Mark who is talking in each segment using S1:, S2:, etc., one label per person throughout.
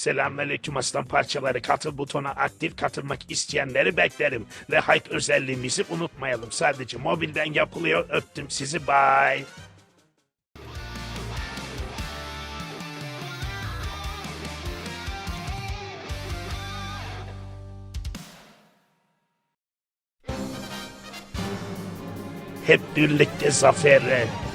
S1: Selamünaleyküm aslan parçaları. Katıl butona aktif katılmak isteyenleri beklerim. Ve hype özelliğimizi unutmayalım. Sadece mobilden yapılıyor. Öptüm sizi. Bye. Hep birlikte zafere.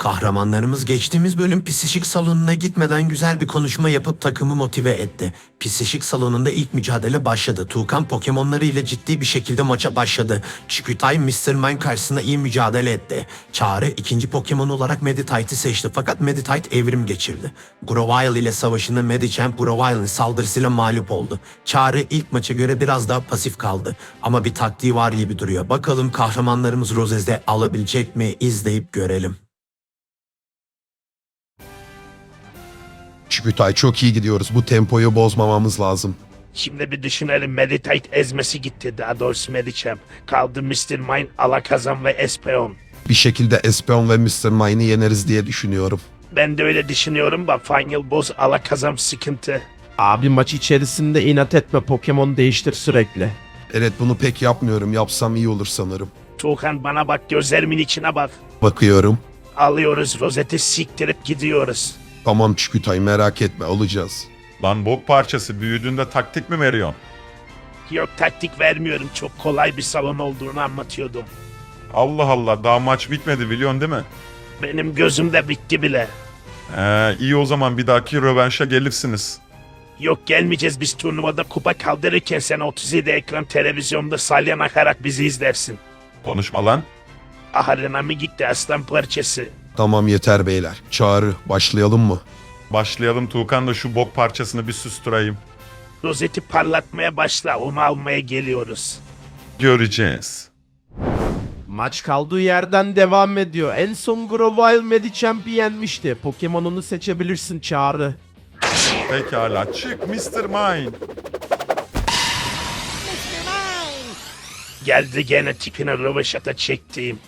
S2: Kahramanlarımız geçtiğimiz bölüm psişik salonuna gitmeden güzel bir konuşma yapıp takımı motive etti. Psişik salonunda ilk mücadele başladı. Tuğkan Pokemonları ile ciddi bir şekilde maça başladı. Çikütay Mr. Mime karşısında iyi mücadele etti. Çağrı ikinci Pokemon olarak Meditite'i seçti fakat Meditite evrim geçirdi. Grovyle ile savaşında Medichamp Grovyle'ın saldırısıyla mağlup oldu. Çağrı ilk maça göre biraz daha pasif kaldı. Ama bir taktiği var gibi duruyor. Bakalım kahramanlarımız Rozez'de alabilecek mi izleyip görelim.
S3: Çükütay çok iyi gidiyoruz. Bu tempoyu bozmamamız lazım.
S1: Şimdi bir düşünelim. Meditate ezmesi gitti. Daha doğrusu Medichamp. Kaldı Mr. Mine, Alakazam ve Espeon.
S3: Bir şekilde Espeon ve Mr. Mine'i yeneriz diye düşünüyorum.
S1: Ben de öyle düşünüyorum da Final Boss Alakazam sıkıntı.
S4: Abi maç içerisinde inat etme Pokemon değiştir sürekli.
S3: Evet bunu pek yapmıyorum. Yapsam iyi olur sanırım.
S1: Tuğhan bana bak gözlerimin içine bak.
S3: Bakıyorum.
S1: Alıyoruz rozeti siktirip gidiyoruz.
S3: Tamam Çükütay merak etme alacağız.
S5: Lan bok parçası büyüdüğünde taktik mi veriyorsun?
S1: Yok taktik vermiyorum çok kolay bir salon olduğunu anlatıyordum.
S5: Allah Allah daha maç bitmedi biliyorsun değil mi?
S1: Benim gözümde bitti bile.
S5: Ee, iyi o zaman bir dahaki rövanşa gelirsiniz.
S1: Yok gelmeyeceğiz biz turnuvada kupa kaldırırken sen 37 ekran televizyonda salyan akarak bizi izlersin.
S5: Konuşma lan.
S1: Aharına mı gitti aslan parçası?
S3: Tamam yeter beyler. Çağrı başlayalım mı?
S5: Başlayalım Tuğkan da şu bok parçasını bir susturayım.
S1: Rozeti parlatmaya başla onu almaya geliyoruz.
S5: Göreceğiz.
S4: Maç kaldığı yerden devam ediyor. En son Grovyle Medichamp'i yenmişti. Pokemon'unu seçebilirsin Çağrı.
S5: Pekala çık Mr. Mine.
S1: Geldi gene tipine röveşata çektiğim.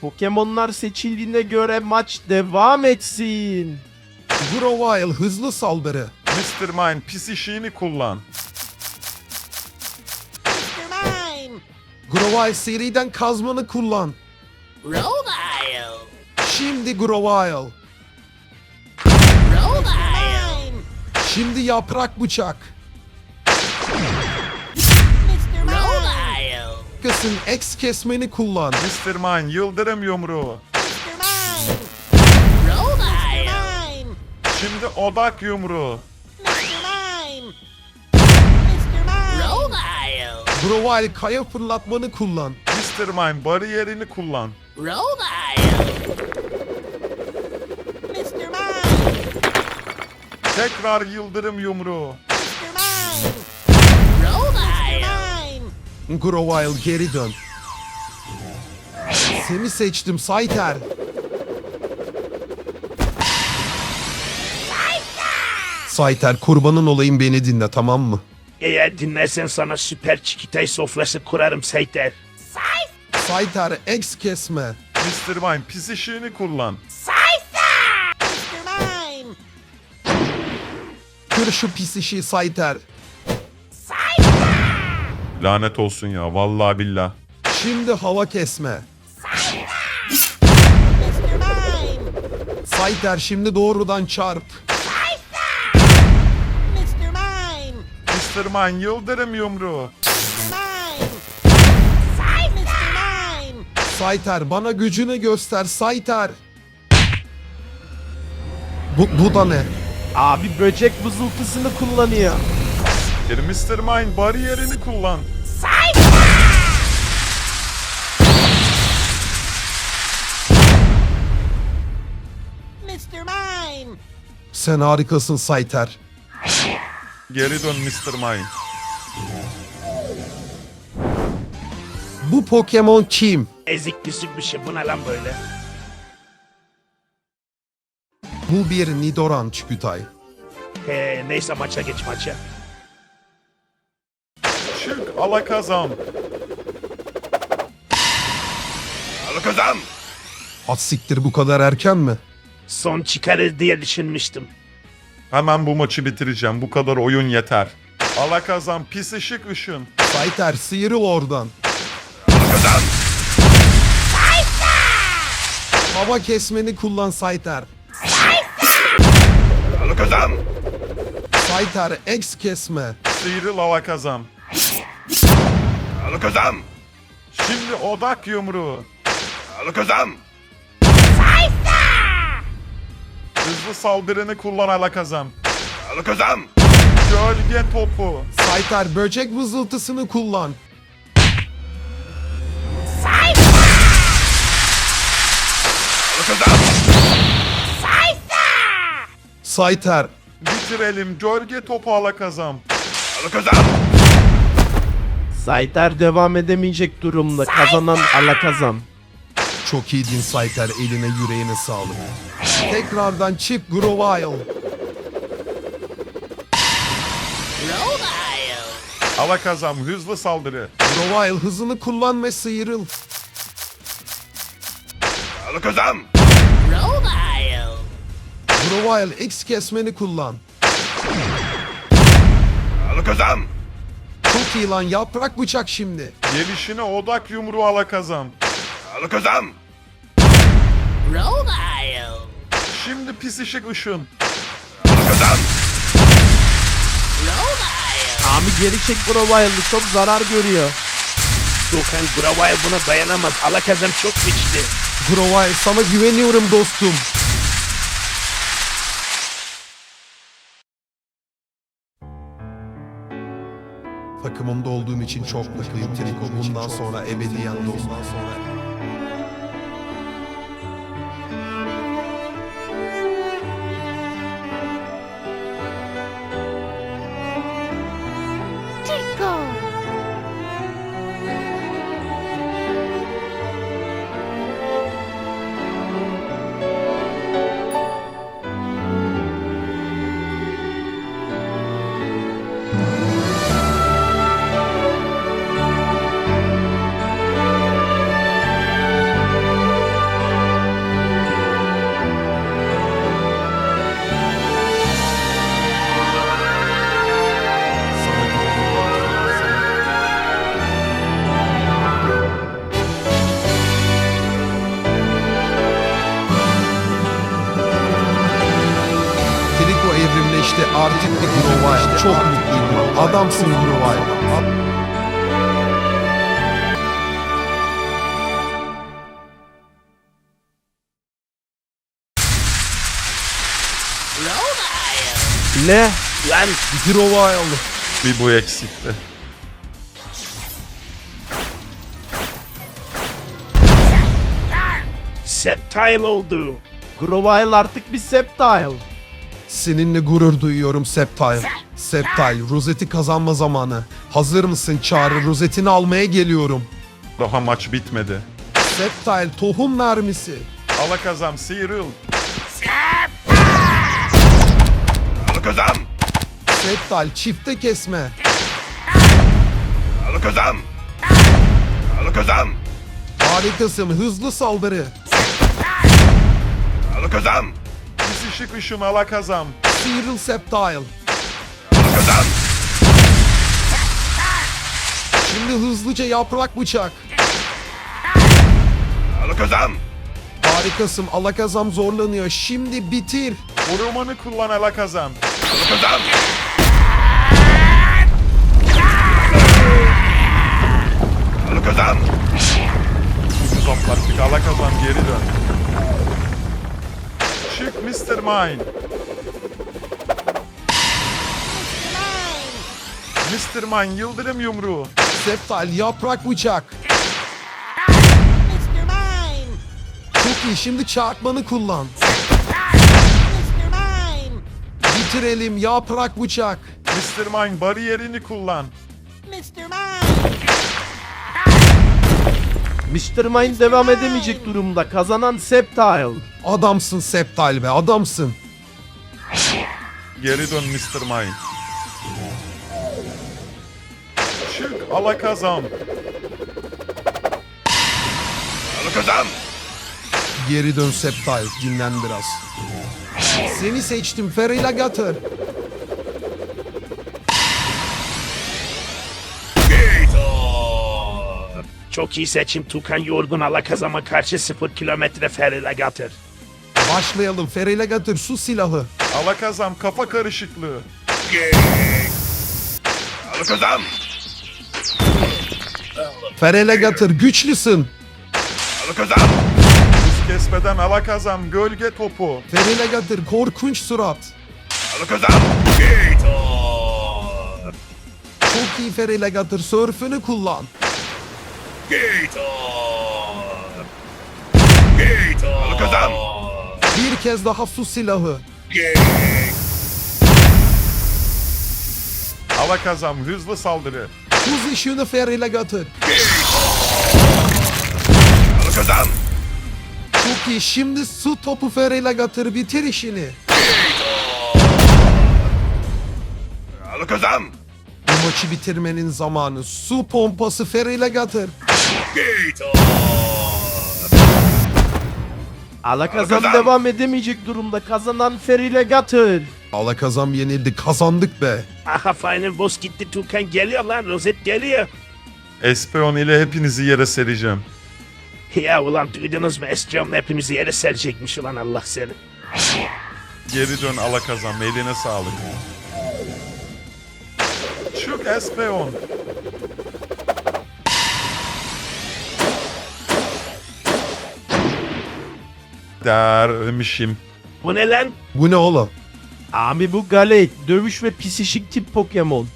S4: Pokemon'lar seçildiğine göre maç devam etsin.
S3: Grovyle hızlı saldırı.
S5: Mr. Mine pis işini kullan.
S3: Grovyle seriden kazmanı kullan.
S6: Grovyle!
S3: Şimdi Grovyle.
S6: Grovyle!
S3: Şimdi yaprak bıçak. Kısın X kesmeni kullan.
S5: Mr. Mine yıldırım yumruğu. Şimdi odak yumruğu.
S6: Grovyle
S3: kaya fırlatmanı kullan.
S5: Mr. Mine bariyerini kullan. Tekrar yıldırım yumruğu.
S6: Grovyle!
S3: Grovyle geri dön. Seni seçtim Sayter. Sayter kurbanın olayım beni dinle tamam mı?
S1: Eğer dinlersen sana süper çikitay sofrası kurarım Seyter.
S3: Sayter X kesme.
S5: Mr. Mine pis işini kullan.
S3: Kır şu pis işi Sayter.
S5: Lanet olsun ya vallahi billah.
S3: Şimdi hava kesme. Sayter şimdi doğrudan çarp.
S5: Mr. Mine yıldırım yumruğu.
S3: Sayter bana gücünü göster Sayter. Bu, bu da ne?
S4: Abi böcek vızıltısını kullanıyor.
S5: Mr. Mine bariyerini kullan.
S6: Mr. Mime!
S3: Sen harikasın Sayter.
S5: Geri dön Mr. Mine.
S3: Bu Pokemon kim?
S1: Ezik pisik bir şey bu ne lan böyle?
S3: Bu bir Nidoran Çükütay.
S1: He neyse maça geç maça.
S5: Çık alakazam.
S3: At siktir bu kadar erken mi?
S1: Son çıkarır diye düşünmüştüm.
S5: Hemen bu maçı bitireceğim. Bu kadar oyun yeter. Alakazam pis ışık ışın.
S3: Sayter sıyrıl oradan. Hava kesmeni kullan Sayter.
S5: Alakazam.
S3: Sayter X kesme.
S5: Sıyrıl Alakazam. Alakazam. Şimdi odak yumruğu. Alakazam. Hızlı saldırını kullan Alakazam. Alakazam. Gölge topu.
S3: Sayter böcek vızıltısını kullan.
S5: Alakazam.
S3: Sayter
S5: Bitirelim. Gölge topu Alakazam. Alakazam.
S4: Sayter devam edemeyecek durumda. Kazanan Alakazam.
S3: çok iyiydin Sayter eline yüreğine sağlık. Tekrardan Grovyle.
S6: Grovyle.
S5: Alakazam hızlı saldırı.
S3: Grovyle hızını kullan ve sıyrıl.
S5: Alakazam.
S6: Grovyle
S3: X kesmeni kullan.
S5: Alakazam.
S3: Çok iyi lan yaprak bıçak şimdi.
S5: Gelişine odak yumruğu Alakazam. Alakazam.
S6: Grovyle.
S5: Şimdi pis ışık ışın.
S6: Grovyle.
S4: Abi geri çek Groville'ı çok zarar görüyor.
S1: Tukan Gravay buna dayanamaz. Alakazam çok güçlü.
S3: Grovyle sana güveniyorum dostum. Takımımda olduğum için çok mutluyum Triko. Bundan sonra ebediyen dostum. Sana evrimleşti artık bir Grovyle. Çok mutluyum. Adamsın. Grovyle.
S4: Ne?
S1: Lan
S3: Grovyle.
S5: Bir bu eksikti.
S1: Septile oldu.
S4: Grovile artık bir Sceptile.
S3: Seninle gurur duyuyorum Septile. Septile, rozeti kazanma zamanı. Hazır mısın Çağrı? Rozetini almaya geliyorum.
S5: Daha maç bitmedi.
S3: Septile, tohum mermisi.
S5: Alakazam sıyrıl. Alakazam.
S3: Septile, çifte kesme.
S5: Alakazam. Alakazam.
S3: Harikasın, hızlı saldırı.
S5: Alakazam. Pis ışık ışın Alakazam.
S3: Sıyrıl Septile.
S5: Alakazam.
S3: Şimdi hızlıca yaprak bıçak.
S5: Alakazam.
S3: Harikasın, alakazam zorlanıyor. Şimdi bitir.
S5: Korumanı kullan Alakazam. Alakazam. Alakazam. Atlattık Alakazam geri dön. Mr. Mine. Mr. Mine yıldırım yumruğu.
S3: Septile, yaprak bıçak.
S6: Mr. Mime.
S3: Çok iyi, şimdi çarpmanı kullan.
S6: Mr. Mime.
S3: Bitirelim, yaprak bıçak.
S5: Mr. Mine bariyerini kullan.
S6: Mr. Mime.
S4: Mr. Mine devam edemeyecek durumda. Kazanan Sceptile.
S3: Adamsın Septile be, adamsın.
S5: Geri dön Mr. Mine. Çık Alakazam. Alakazam.
S3: Geri dön Septile, dinlen biraz. Seni seçtim Ferelegatır.
S1: Çok iyi seçim Tukan yorgun alakazama karşı 0 kilometre Ferelegatır.
S3: Başlayalım Ferelegatır su silahı.
S5: Alakazam kafa karışıklığı.
S3: Ferelegatır güçlüsün.
S5: Hız kesmeden alakazam gölge topu.
S3: Ferelegatır korkunç surat. Çok iyi Ferelegatır sörfünü kullan. Bir kez daha su silahı.
S5: Alakazam hızlı saldırı.
S3: Buz ışığını Ferelegatır. Çok iyi şimdi su topu Ferelegatır bitir işini. Bu maçı bitirmenin zamanı. Su pompası Ferelegatır.
S4: Alakazam devam edemeyecek durumda. Kazanan Ferelegatır.
S3: Alakazam yenildi kazandık be.
S1: Aha Final Boss gitti Tukan geliyor lan Rozet geliyor.
S5: Espeon ile hepinizi yere sereceğim.
S1: Ya ulan duydunuz mu Escam hepimizi yere serecekmiş ulan Allah seni.
S5: Geri dön Alakazam eline sağlık. Çık Espeon. Dermişim.
S1: Bu ne lan?
S3: Bu ne oğlum?
S4: Abi bu Galate. Dövüş ve pisişik tip Pokemon.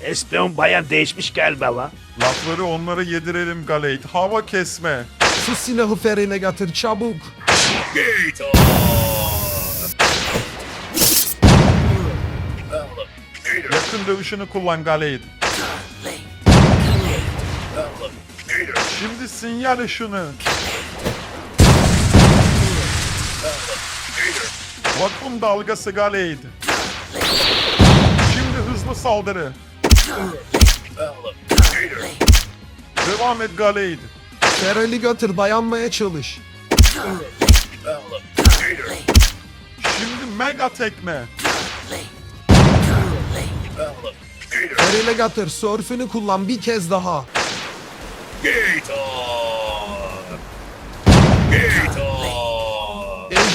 S1: Espeon bayan değişmiş galiba la.
S5: Lafları onlara yedirelim Galate. Hava kesme.
S3: Su silahı Ferelegatır çabuk.
S5: Yakın dövüşünü kullan Galate. Şimdi sinyal ışını. Vakum dalgası Galate. Şimdi hızlı saldırı. Devam et Galate.
S3: Ferelegatır dayanmaya çalış.
S5: Şimdi mega tekme.
S3: Ferelegatır sörfünü kullan bir kez daha.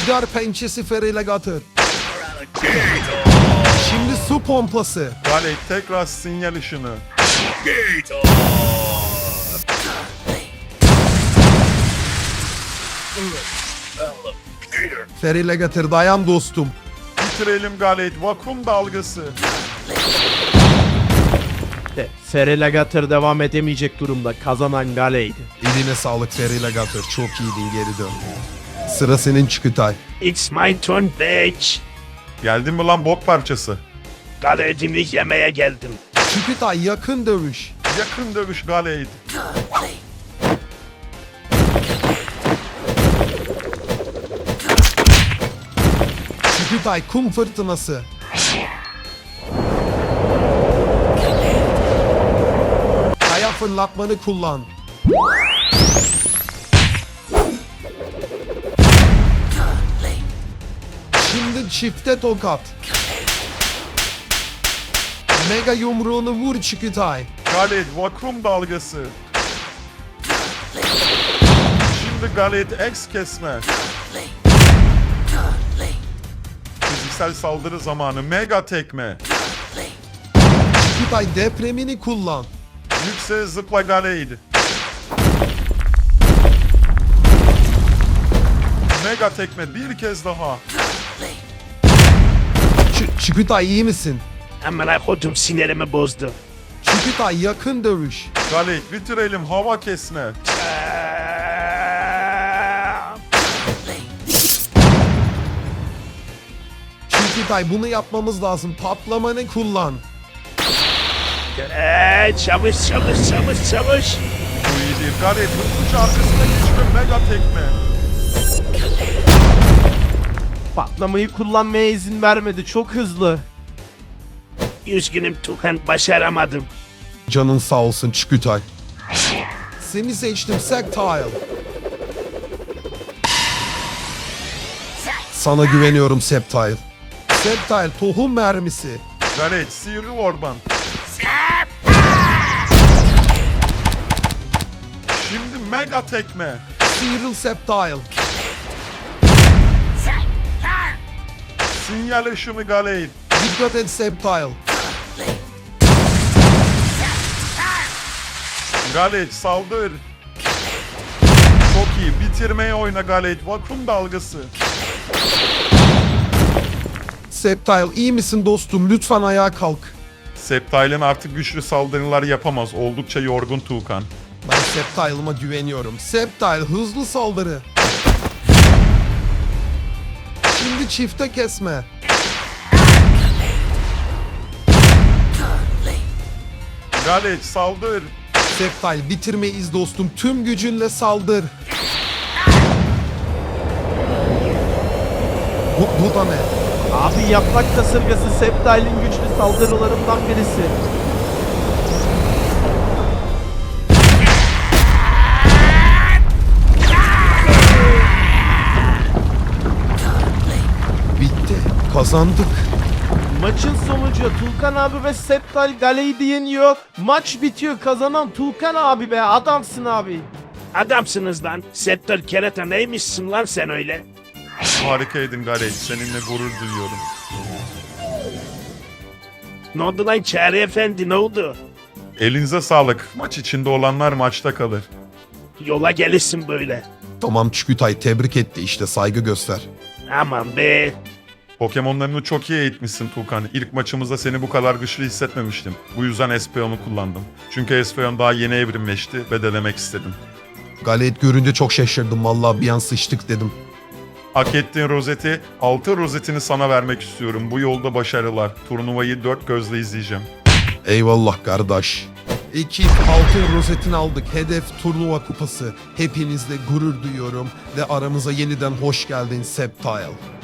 S3: Ejder pençesi Ferelegatır. Şimdi su pompası.
S5: Galate tekrar sinyal ışını.
S3: Ferelegatır dayan dostum.
S5: Bitirelim Galate. Vakum dalgası.
S4: De, Ferelegatır devam edemeyecek durumda. Kazanan Galate.
S3: Eline sağlık Ferelegatır. Çok iyiydin geri dön. Sıra senin Çükütay.
S1: It's my turn bitch.
S5: Geldin mi lan bok parçası?
S1: Kara ödümü yemeye geldim.
S3: Çükütay yakın dövüş.
S5: Yakın dövüş Galate.
S3: Çükütay kum fırtınası. Kaya fırlatmanı kullan. Şimdi çifte tokat. Mega yumruğunu vur Çükütay.
S5: Galate vakum dalgası. Şimdi Galate X kesme. Fiziksel saldırı zamanı mega tekme.
S3: Çükütay depremini kullan.
S5: Yükseğe zıpla Galate. Mega tekme bir kez daha.
S3: Ç- Çükütay iyi misin?
S1: Amına kodum sinirimi bozdu.
S3: Çükütay yakın dövüş.
S5: Galate bitirelim hava kesme.
S1: Aa,
S3: Çükütay bunu yapmamız lazım. Patlamanı kullan.
S1: Eee çavuş çavuş çavuş çavuş.
S5: Bu iyi değil. Galate hızlıca arkasına geçme mega tekme.
S4: Patlamayı kullanmaya izin vermedi. Çok hızlı.
S1: Üzgünüm Tukan başaramadım.
S3: Canın sağ olsun Çükütay. Seni seçtim Sactile. Sana güveniyorum Septile. Septile tohum mermisi.
S5: Galej sihirli orban. Şimdi mega tekme.
S3: Cyril Septile.
S5: Sinyal ışını Galej.
S3: Dikkat et Septile.
S5: Galej saldır. Çok iyi. Bitirmeye oyna Galej. Vakum dalgası.
S3: Septile iyi misin dostum? Lütfen ayağa kalk.
S5: Septile'in artık güçlü saldırılar yapamaz. Oldukça yorgun Tuğkan.
S3: Ben Septile'ıma güveniyorum. Septile hızlı saldırı. Şimdi çifte kesme.
S5: Galej saldır.
S3: Septile bitirmeyiz dostum. Tüm gücünle saldır. Bu, bu da ne?
S4: Abi yaprak kasırgası Septile'in güçlü saldırılarından birisi.
S3: Kazandık.
S4: Maçın sonucu Tulkan abi ve Septile Gale'yi yeniyor. Maç bitiyor kazanan Tulkan abi be adamsın abi.
S1: Adamsınız lan. Sektör kerata neymişsin lan sen öyle?
S5: Harikaydın Galej. Seninle gurur duyuyorum.
S1: Ne oldu lan Çağrı Efendi ne oldu?
S5: Elinize sağlık. Maç içinde olanlar maçta kalır.
S1: Yola gelirsin böyle.
S3: Tamam Çükütay tebrik etti işte saygı göster.
S1: Aman be.
S5: Pokemon'larını çok iyi eğitmişsin Tuğkan. İlk maçımızda seni bu kadar güçlü hissetmemiştim. Bu yüzden Espeon'u kullandım. Çünkü Espeon daha yeni evrimleşti ve denemek istedim.
S3: Galeyt görünce çok şaşırdım vallahi bir an sıçtık dedim.
S5: Hak ettiğin rozeti, altı rozetini sana vermek istiyorum. Bu yolda başarılar. Turnuvayı dört gözle izleyeceğim.
S3: Eyvallah kardeş. Ekip altın rozetini aldık. Hedef turnuva kupası. Hepinizle gurur duyuyorum ve aramıza yeniden hoş geldin Septile.